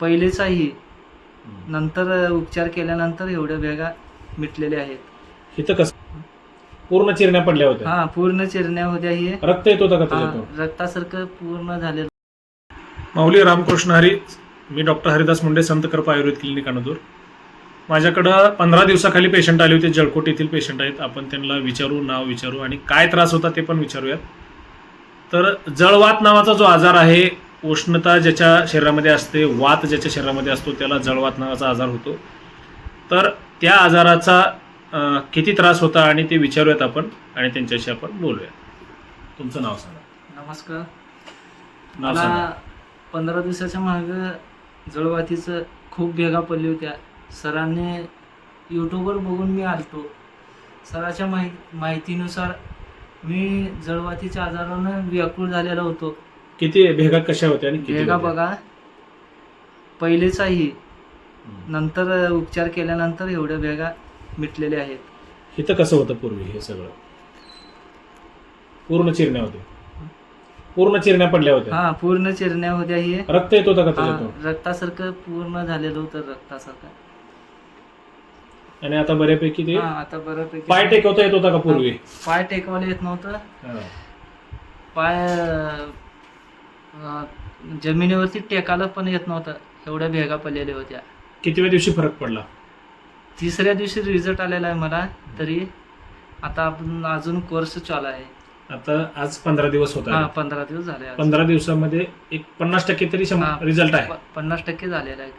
पहिलेचाही नंतर उपचार केल्यानंतर एवढ्या भेगा मिटलेल्या आहेत. इथं कसं? पूर्ण चिरण्या पडल्या होत्या. हा पूर्ण चिरण्या होत्या ही. रक्त येत होतं का हा, रक्तासारखं पूर्ण झालेलं. माऊली रामकृष्ण हरी मी डॉक्टर हरिदास मुंडे संत कृपा आयुर्वेद क्लिनिक अनदूर. माझ्याकडं पंधरा दिवसाखाली पेशंट आले होते जळकोट येथील पेशंट आहेत. आपण त्यांना विचारू नाव विचारू आणि काय त्रास होता ते पण विचारूयात. तर जळवात नावाचा जो आजार आहे उष्णता ज्याच्या शरीरामध्ये असते वात ज्याच्या शरीरामध्ये असतो त्याला जळवात नावाचा आजार होतो. तर त्या आजाराचा किती त्रास होता आणि ते विचारूयात आपण आणि त्यांच्याशी आपण बोलूया तुमचं नाव सांगा. नमस्कार. नाव मला पंधरा दिवसाच्या माग जळवातीचं खूप भेगा पडली होत्या. सरांनी यूट्यूबवर बघून मी आलतो. सराच्या माहि माहितीनुसार मी जळवातीच्या आजारानं व्याकुळ झालेलो होतो. किती भेगा कशा होत्या आणि किती भेगा होत्या? बघा. पहिलेचाही हम्म. नंतर उपचार केल्यानंतर एवढ्या भेगा मिटलेल्या आहेत. इथं कसं होतं पूर्वी हे सगळं? पूर्ण चिरण्या होत्या. पूर्ण चिरण्या पडल्या होत्या. हा पूर्ण चिरण्या होत्या ही. रक्त येत होतं का हा, रक्तासारखं पूर्ण झालेलं होतं रक्तासारखं. आणि आता बऱ्यापैकी ते हा आता बऱ्यापैकी पाय टेकवता येत होता का पूर्वी? पाय टेकवायला येत नव्हतं. हा. पाय अं, जमिनीवरती टेकायला पण येत नव्हतं एवढ्या भेगा पडलेल्या होत्या कितव्या दिवशी फरक पडला तिसऱ्या दिवशी रिझल्ट आलेला आहे मला तरी आता आपण अजून कोर्स चालू आहे आता आज पंधरा दिवस हा होता पंधरा दिवस झाले आज. पंधरा दिवसामध्ये एक पन्नास टक्के तरी हा. रिझल्ट आहे प- पन्नास टक्के झालेला आहे.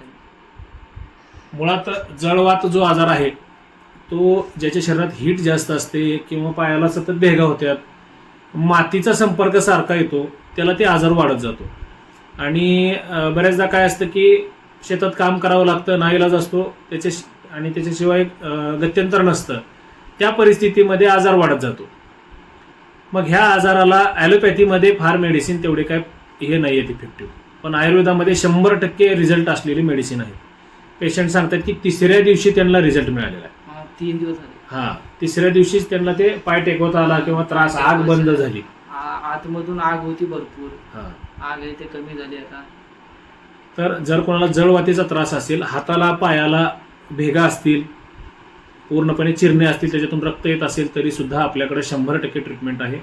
मुळात जळवात जो आजार आहे तो ज्याच्या शरीरात हीट जास्त असते किंवा पायाला सतत भेगा होत्यात मातीचा संपर्क सारखा येतो त्याला ते आजार वाढत जातो. आणि बऱ्याचदा काय असतं की शेतात काम करावं लागतं नाईलाज असतो त्याच्या आणि त्याच्याशिवाय गत्यंतर नसतं. त्या परिस्थितीमध्ये आजार वाढत जातो. मग ह्या आजाराला ॲलोपॅथीमध्ये फार मेडिसिन तेवढे काय हे नाही आहेत इफेक्टिव्ह पण आयुर्वेदामध्ये शंभर टक्के रिझल्ट असलेली मेडिसिन आहे पेशंट सांगतात की तिसऱ्या दिवशी त्यांना रिझल्ट मिळालेला आहे. तीन दिवस झाले. हा तिसऱ्या दिवशीच त्यांना ते पाय टेकवता आला किंवा त्रास आग बंद झाली. आ- आतमधून आग होती भरपूर. हा. आग आहे ते कमी झाली आता. तर जर कोणाला जळवातीचा त्रास असेल हाताला पायाला भेगा असतील पूर्णपणे चिरणे असतील त्याच्यातून रक्त येत असेल तरी सुद्धा आपल्याकडे शंभर टक्के ट्रीटमेंट आहे.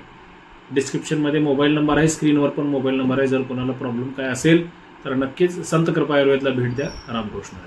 डिस्क्रिप्शनमध्ये मोबाईल नंबर आहे स्क्रीनवर पण मोबाईल नंबर आहे. जर कोणाला प्रॉब्लेम काय असेल तर नक्कीच संत कृपा आयुर्वेदला भेट द्या. रामकृष्ण हरी.